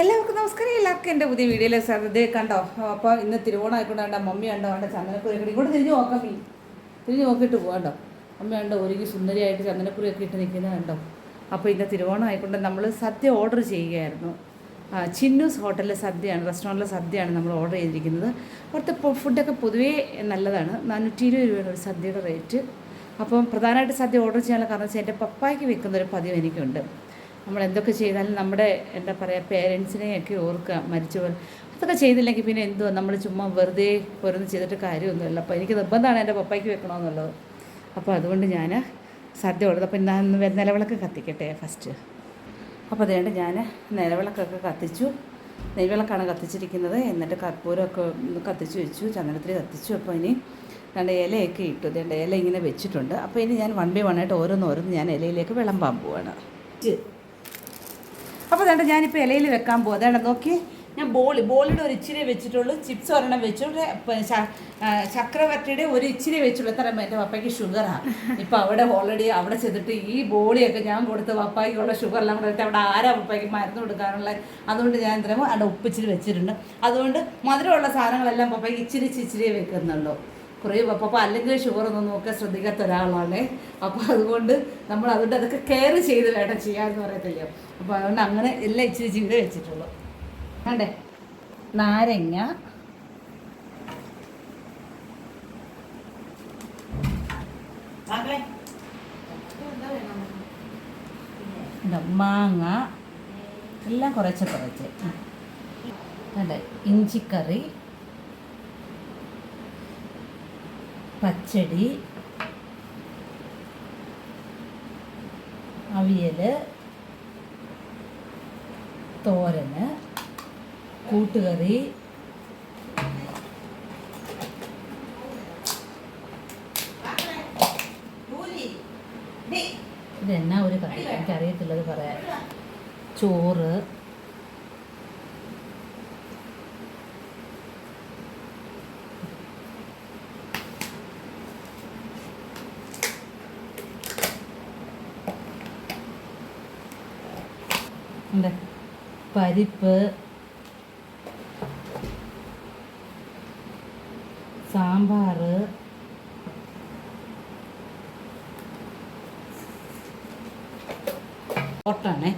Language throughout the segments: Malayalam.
എല്ലാവർക്കും നമസ്കാരം. എല്ലാവർക്കും എന്റെ പുതിയ വീഡിയോയിലെ ശ്രദ്ധ കണ്ടോ? അപ്പോൾ ഇന്ന് തിരുവോണം ആയിക്കൊണ്ട് കണ്ട? മമ്മി കണ്ടോ കണ്ട ചന്ദനക്കുറിയൊക്കെ ഇങ്ങോട്ട് തിരിഞ്ഞ് നോക്കാം മീ തിരിഞ്ഞ് നോക്കിയിട്ട് പോകണ്ടോ അമ്മ കണ്ടോ? ഒരുങ്ങി സുന്ദരിയായിട്ട് ചന്ദനക്കുറിയൊക്കെ ഇട്ട് നിൽക്കുന്നത് കണ്ടോ? അപ്പോൾ ഇന്ന് തിരുവോണം ആയിക്കൊണ്ട് നമ്മൾ സദ്യ ഓർഡർ ചെയ്യുകയായിരുന്നു. ചിന്നൂസ് ഹോട്ടലിലെ സദ്യയാണ് റെസ്റ്റോറന്റിലെ സദ്യയാണ് നമ്മൾ ഓർഡർ ചെയ്തിരിക്കുന്നത്. അവിടുത്തെ ഫുഡൊക്കെ പൊതുവേ നല്ലതാണ്. നാനൂറ്റി ഇരുപത് രൂപയാണ് ഒരു സദ്യയുടെ റേറ്റ് അപ്പം പ്രധാനമായിട്ട് സദ്യ ഓർഡർ ചെയ്യാനുള്ള കാരണം വെച്ചാൽ എന്റെ പപ്പായ്ക്ക് വെക്കുന്ന ഒരു പതിവ് എനിക്കുണ്ട്. നമ്മൾ എന്തൊക്കെ ചെയ്താലും നമ്മുടെ എന്താ പറയുക പേരൻസിനെയൊക്കെ ഓർക്കുക മരിച്ചു പോലെ അതൊക്കെ ചെയ്തില്ലെങ്കിൽ പിന്നെ എന്തോ നമ്മൾ ചുമ്മാ വെറുതെ ഓരോന്ന് ചെയ്തിട്ട് കാര്യമൊന്നുമില്ല. അപ്പോൾ എനിക്ക് നിർബന്ധമാണ് എന്റെ പപ്പയ്ക്ക് വെക്കണമെന്നുള്ളത്. അപ്പോൾ അതുകൊണ്ട് ഞാൻ സദ്യ ഉള്ളത് അപ്പോൾ ഞാൻ നിലവിളക്ക് കത്തിക്കട്ടെ ഫസ്റ്റ് അപ്പോൾ അതുകൊണ്ട് ഞാൻ നിലവിളക്കൊക്കെ കത്തിച്ചു. നെയ്വിളക്കാണ് കത്തിച്ചിരിക്കുന്നത്. എന്നിട്ട് കർപ്പൂരമൊക്കെ കത്തിച്ച് വെച്ചു. ചന്ദനത്തിരി കത്തിച്ചു. അപ്പോൾ ഇനി രണ്ട് ഇലയൊക്കെ ഇട്ടു. ഇതേണ്ട ഇല ഇങ്ങനെ വെച്ചിട്ടുണ്ട്. അപ്പോൾ ഇനി ഞാൻ വൺ ബൈ വൺ ആയിട്ട് ഓരോന്ന് ഓരോന്ന് ഞാൻ ഇലയിലേക്ക് വിളമ്പാൻ പോവാണ്. അപ്പോൾ വേണ്ട ഞാനിപ്പോൾ ഇലയിൽ വെക്കാൻ പോകും അതേണ്ട നോക്കി. ഞാൻ ബോളി ബോളിയുടെ ഒരു ഇച്ചിരി വെച്ചിട്ടുള്ളൂ. ചിപ്സ് ഒരെണ്ണം വെച്ചു ചക്രവർത്തിയുടെ ഒരു ഇച്ചിരി വെച്ചുള്ളൂ എത്ര എന്റെ പപ്പയ്ക്ക് ഷുഗറാണ് ഇപ്പം അവിടെ ഓൾറെഡി അവിടെ ചെന്നിട്ട് ഈ ബോളിയൊക്കെ ഞാൻ കൊടുത്ത് പപ്പായ്ക്കുള്ള ഷുഗർ എല്ലാം കൂടെ ഇട്ട് അവിടെ ആരാ പപ്പായ്ക്ക് മരുന്ന് കൊടുക്കാനുള്ള? അതുകൊണ്ട് ഞാൻ എന്തരം അവിടെ ഉപ്പിച്ചിരി വെച്ചിട്ടുണ്ട്. അതുകൊണ്ട് മധുരമുള്ള സാധനങ്ങളെല്ലാം പപ്പായ്ക്ക് ഇച്ചിരി ഇച്ചിരി വെക്കുന്നുള്ളൂ. കുറേ അപ്പം അല്ലെങ്കിൽ ഷുഗർ ഒന്നും നോക്കാൻ ശ്രദ്ധിക്കാത്ത ഒരാളാണ്. അപ്പോൾ അതുകൊണ്ട് നമ്മൾ അതുകൊണ്ട് അതൊക്കെ കെയർ ചെയ്ത് വേണം ചെയ്യാമെന്ന് പറയത്തില്ലയോ അപ്പോൾ അതുകൊണ്ട് അങ്ങനെ എല്ലാം ഇച്ചിരി ഇച്ചിരി വെച്ചിട്ടുള്ളൂ. വേണ്ടേ നാരങ്ങ. മാങ്ങ. എല്ലാം കുറച്ച് കുറച്ച് അതെ ഇഞ്ചിക്കറി. പച്ചടി അവിയൽ തോരന് കൂട്ടുകറി ഇതെന്നാ ഒരു കറി എനിക്കറിയത്തില്ലത് പറയാൻ. ചോറ്. ഉണ്ട്. പരിപ്പ് സാമ്പാർ ഓട്ടാണേ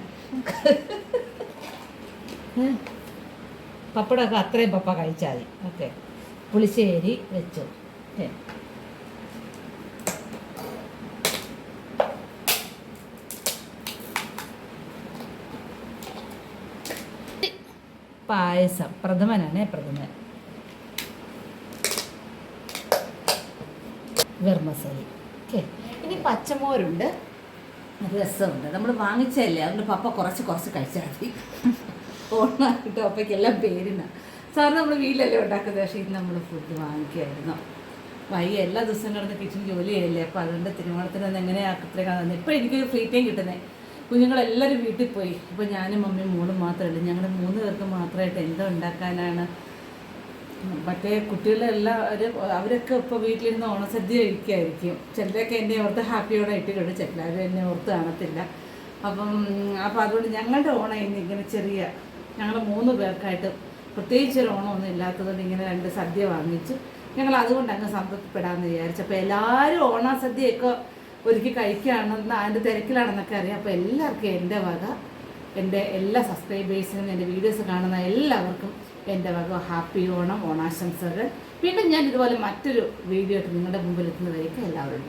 പപ്പടമൊക്കെ അത്രയും പപ്പ കഴിച്ചാൽ മതി. ഓക്കെ. പുളിശ്ശേരി വെച്ചു. ഓക്കെ പായസം. പ്രഥമനാണ് പ്രഥമൻ. വെർമസലി. ഓക്കെ. ഇനി പച്ചമോരുണ്ട്. രസമുണ്ട്. നമ്മൾ വാങ്ങിച്ചല്ലേ അതുകൊണ്ട് പപ്പ കുറച്ച് കുറച്ച് കഴിച്ചാൽ മതി. ഓണാക്കിട്ട് പപ്പയ്ക്കെല്ലാം പേരിന. സാർ നമ്മൾ വീട്ടിലല്ലേ ഉണ്ടാക്കുന്നത്? പക്ഷേ ഇത് നമ്മൾ ഫുഡ് വാങ്ങിക്കുമായിരുന്നു വൈകി എല്ലാ ദിവസവും കിടന്ന് കിച്ചൺ ജോലി ചെയ്യല്ലേ അപ്പോൾ അതുകൊണ്ട് തിരുവോണത്തിന് അത് എങ്ങനെയാണ് അത്രയും കാണുന്നത് ഇപ്പോൾ എനിക്കൊരു ഫ്രീ ടൈം കിട്ടുന്നത് കുഞ്ഞുങ്ങളെല്ലാവരും വീട്ടിൽ പോയി. ഇപ്പോൾ ഞാനും മമ്മിയും മോളും മാത്രമേ ഉള്ളൂ. ഞങ്ങൾ മൂന്ന് പേർക്ക് മാത്രമായിട്ട് എന്തോ ഉണ്ടാക്കാനാണ്. മറ്റേ കുട്ടികളെല്ലാം ഒരു അവരൊക്കെ ഇപ്പോൾ വീട്ടിലിരുന്ന് ഓണസദ്യ കഴിക്കുമായിരിക്കും ചിലരൊക്കെ എന്നെ ഓർത്ത് ഹാപ്പിയോടെ ഇട്ട് കിട്ടും ചിലരും എന്നെ ഓർത്ത് കാണത്തില്ല. അപ്പം അപ്പം അതുകൊണ്ട് ഞങ്ങളുടെ ഓണം ഇന്ന് ഇങ്ങനെ ചെറിയ ഞങ്ങൾ മൂന്ന് പേർക്കായിട്ട് പ്രത്യേകിച്ച് ഒരു ഓണമൊന്നും ഇല്ലാത്തതുകൊണ്ട് ഇങ്ങനെ രണ്ട് സദ്യ വാങ്ങിച്ചു. ഞങ്ങൾ അതുകൊണ്ട് അങ്ങ് സംതൃപ്തിപ്പെടാമെന്ന് വിചാരിച്ചു. അപ്പോൾ എല്ലാവരും ഓണസദ്യയൊക്കെ ഒരുക്കി കഴിക്കുകയാണെന്ന് അതിന്റെ തിരക്കിലാണെന്നൊക്കെ അറിയാം. അപ്പോൾ എല്ലാവർക്കും എന്റെ വക എന്റെ എല്ലാ സബ്സ്ക്രൈബേഴ്സിനും എന്റെ വീഡിയോസ് കാണുന്ന എല്ലാവർക്കും എന്റെ വക ഹാപ്പി ഓണം ഓണാശംസകൾ. വീണ്ടും ഞാൻ ഇതുപോലെ മറ്റൊരു വീഡിയോ ആയിട്ട് നിങ്ങളുടെ മുമ്പിൽ എത്തുന്നതായിരിക്കും. എല്ലാവരും